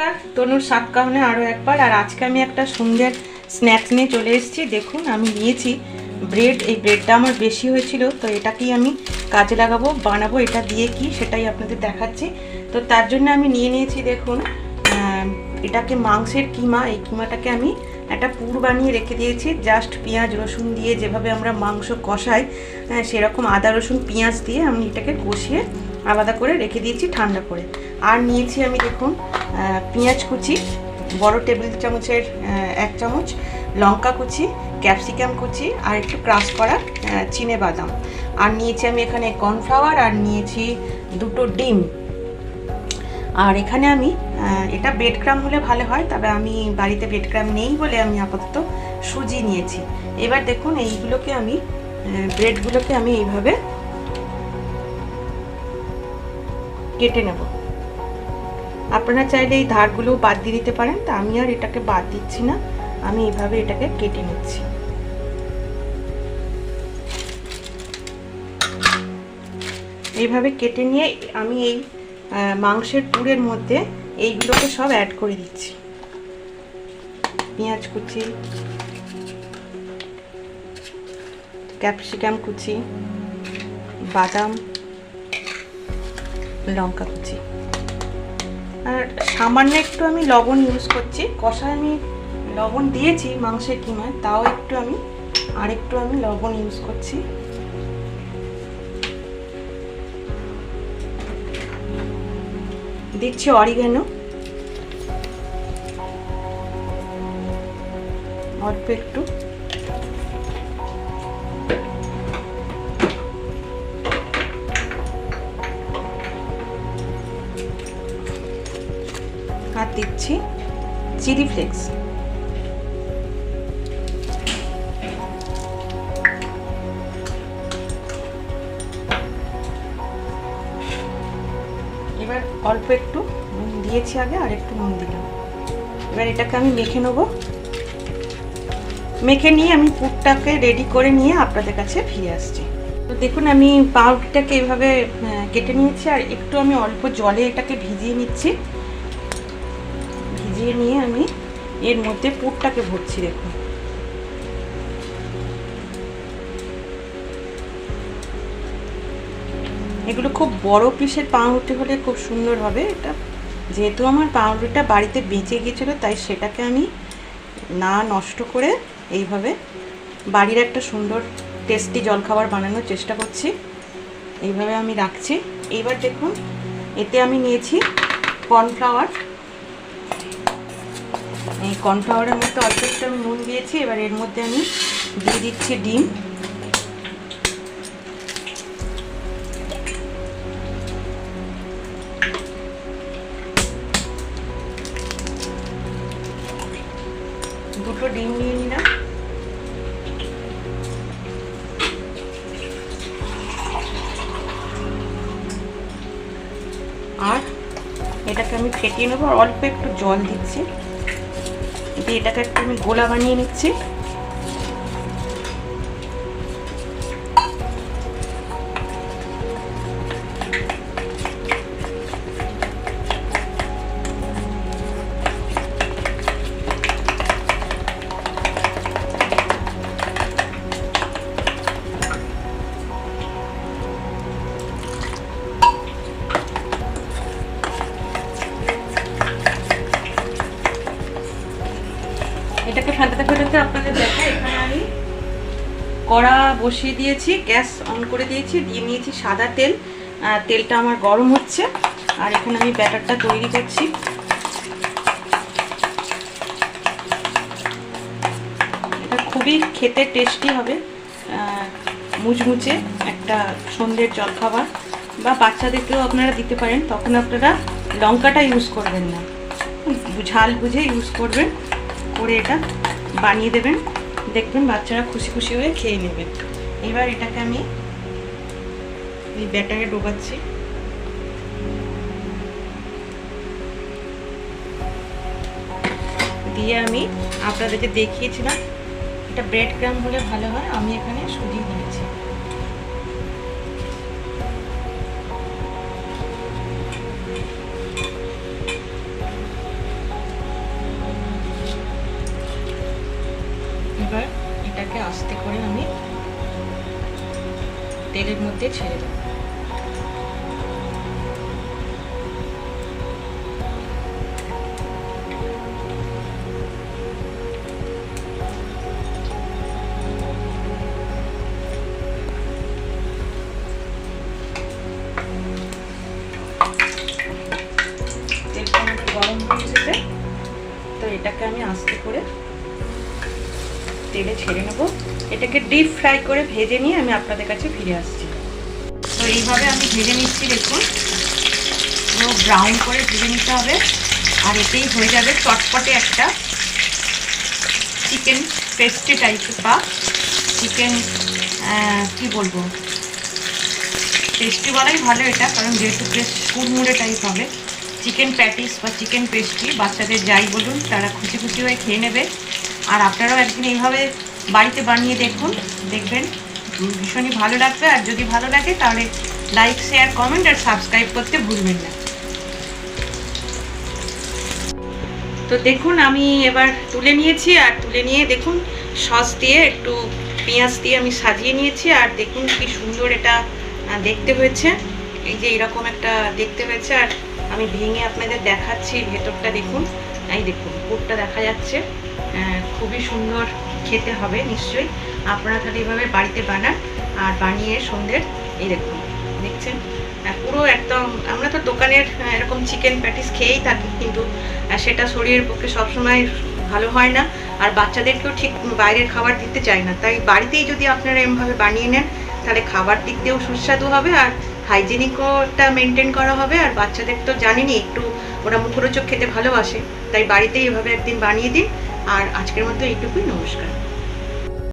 নমস্কার তনুর সাত কারণে আরও একবার আর আজকে আমি একটা সুন্দর স্ন্যাক্স নিয়ে চলে এসেছি। দেখুন আমি নিয়েছি ব্রেড এই ব্রেডটা আমার বেশি হয়েছিল তো এটাকেই আমি কাজে লাগাবো বানাবো এটা দিয়ে কি সেটাই আপনাদের দেখাচ্ছি। তো তার জন্য আমি নিয়ে নিয়েছি দেখুন এটাকে মাংসের কিমা এই কিমাটাকে আমি একটা পুর বানিয়ে রেখে দিয়েছি। জাস্ট পেঁয়াজ রসুন দিয়ে যেভাবে আমরা মাংস কষাই আহ, সেরকম আদা রসুন পেঁয়াজ দিয়ে আমি এটাকে কষিয়ে আলাদা করে রেখে দিয়েছি ঠান্ডা করে। আর নিয়েছি আমি দেখুন পেঁয়াজ কুচি, বড় টেবিল চামচের এক চামচ, লঙ্কা কুচি ক্যাপসিকাম কুচি আর একটু ক্রাশ করা চিনে বাদাম। আর নিয়েছি আমি এখানে কর্নফ্লাওয়ার আর নিয়েছি দুটো ডিম। আর এখানে আমি এটা বেড ক্রাম হলে ভালো হয়, তবে আমি বাড়িতে বেড ক্রাম নেই বলে আমি আপাতত সুজি নিয়েছি। এবার দেখুন এইগুলোকে আমি ব্রেডগুলোকে আমি এইভাবে কেটে নেব। আপনারা চাইলে এই ধারগুলো বাদ দিয়ে দিতে পারেন, তা আমি আর এটাকে বাদ দিচ্ছি না। আমি এইভাবে এটাকে কেটে নিচ্ছি। এইভাবে কেটে নিয়ে আমি এই মাংসের পুরের মধ্যে এইগুলোকে সব অ্যাড করে দিচ্ছি। পেঁয়াজ কুচি ক্যাপসিকাম কুচি, বাদাম, লঙ্কা কুচি। আর সামান্য একটু আমি লবণ ইউজ করছি। কষায় আমি লবণ দিয়েছি মাংসের কিমায়, তাও একটু আমি আর একটু আমি লবণ ইউজ করছি। দিচ্ছি অরিগেনো। অল্প একটু। দিচ্ছি চিলি ফ্লেক্স এবার অল্প একটু নুন দিয়েছি আগে, আর একটু নুন দিলাম। এবার এটাকে আমি মেখে নেব। মেখে নিয়ে আমি পুরটাকে রেডি করে নিয়ে আপনাদের কাছে ফিরে আসছি। তো দেখুন, আমি পাউরুটিটাকে এভাবে কেটে নিয়েছি, আর একটু আমি অল্প জলে এটাকে ভিজিয়ে নিচ্ছি। ভিজিয়ে নিয়ে আমি এর মধ্যে পুরটাকে ভরছি দেখুন এগুলো খুব বড় পিসের পাউরুটি হলে খুব সুন্দর হবে এটা। যেহেতু আমার পাউরুটিটা বাড়িতে বেঁচে গিয়েছিল, তাই সেটাকে আমি না নষ্ট করে এইভাবে বাড়ির একটা সুন্দর টেস্টি জলখাবার বানানোর চেষ্টা করছি। এইভাবে আমি রাখছি। এইবার দেখুন, এতে আমি নিয়েছি কর্নফ্লাওয়ার। এই কর্নফ্লাওয়ারের মধ্যে অল্প একটু আমি নুন দিয়েছি, এবার এর মধ্যে আমি দিয়ে দিচ্ছি ডিম। দুটো ডিম নিয়ে নিলাম। আর এটাকে আমি ফেটিয়ে নেব, আর অল্প একটু জল দিচ্ছি। দিয়ে এটাকে একটু আমি গোলা বানিয়ে নিচ্ছি। কড়া বসিয়ে দিয়েছি, গ্যাস অন করে দিয়েছি, দিয়ে নিয়েছি সাদা তেল। তেলটা আমার গরম হচ্ছে, আর এখন আমি ব্যাটারটা তৈরি করছি। এটা খুবই খেতে টেস্টি হবে মুচমুচে একটা সন্ধ্যের জলখাবার। বা বাচ্চাদেরকেও আপনারা দিতে পারেন, তখন আপনারা লঙ্কাটা ইউজ করবেন না। ঝাল বুঝে ইউজ করবেন, করে এটা বানিয়ে দেবেন। দেখবেন বাচ্চারা খুশি খুশি হয়ে খেয়ে নেবে। এবার এটাকে আমি এই ব্যাটারে ডোবাচ্ছি। দিয়ে আমি আপনাদেরকে দেখিয়েছিলাম, এটা ব্রেড ক্রাম হলে ভালো হয়, আমি এখানে সুজি দিয়েছি। এবার এটাকে আস্তে করে আমি তেলের মধ্যে ছেড়ে দেবো। তেলটা গরম হয়ে এসেছে, তো এটাকে আমি আস্তে করে তেলে ছেড়ে নেব। এটাকে ডিপ ফ্রাই করে ভেজে নিয়ে আমি আপনাদের কাছে ফিরে আসছি। তো এইভাবে আমি ভেজে নিচ্ছি, দেখুন। পুরো ব্রাউন করে ভেজে নিতে হবে। আর এতেই হয়ে যাবে চটপটে একটা চিকেন পেস্ট্রি টাইপের বা চিকেন কি বলব? পেস্ট্রি বলাই ভালো এটা, কারণ যেহেতু কুড়মুড়ে টাইপ হবে। চিকেন প্যাটিস বা চিকেন পেস্ট্রি বাচ্চাদের যাই বলুন, তারা খুশি খুশি হয়ে খেয়ে নেবে। আর আপনারাও একদিন এইভাবে বাড়িতে বানিয়ে দেখুন, দেখবেন। ভীষণই ভালো লাগবে, আর যদি ভালো লাগে তাহলে লাইক শেয়ার কমেন্ট আর সাবস্ক্রাইব করতে ভুলবেন না। তো দেখুন, আমি এবার তুলে নিয়েছি, আর তুলে নিয়ে দেখুন, সস দিয়ে একটু পেঁয়াজ দিয়ে আমি সাজিয়ে নিয়েছি, আর দেখুন কি সুন্দর এটা দেখতে হয়েছে। এই যে এরকম একটা দেখতে হয়েছে, আর আমি ভেঙে আপনাদের দেখাচ্ছি, ভেতরটা দেখুন। এই দেখুন, পুরটা দেখা যাচ্ছে। খুবই সুন্দর খেতে হবে, নিশ্চয়ই। আপনারা তাহলে এভাবে বাড়িতে বানান আর বানিয়ে সন্ধ্যের এই দেখুন, দেখছেন? পুরো একদম, আমরা তো দোকানের এরকম চিকেন প্যাটিস খেয়েই থাকি, কিন্তু সেটা শরীরের পক্ষে সবসময় ভালো হয় না। আর বাচ্চাদেরকেও ঠিক বাইরের খাবার দিতে চায় না। তাই বাড়িতেই যদি আপনারা এমভাবে বানিয়ে নেন, তাহলে খাবার দিক দিয়েও সুস্বাদু হবে আর হাইজেনিকটা মেনটেন করা হবে। আর বাচ্চাদের তো জানেনই, একটু ওরা মুখরোচক খেতে ভালোবাসে। তাই বাড়িতেই এভাবে একদিন বানিয়ে দিন। আর আজকের মতো এইটুকুই নমস্কার।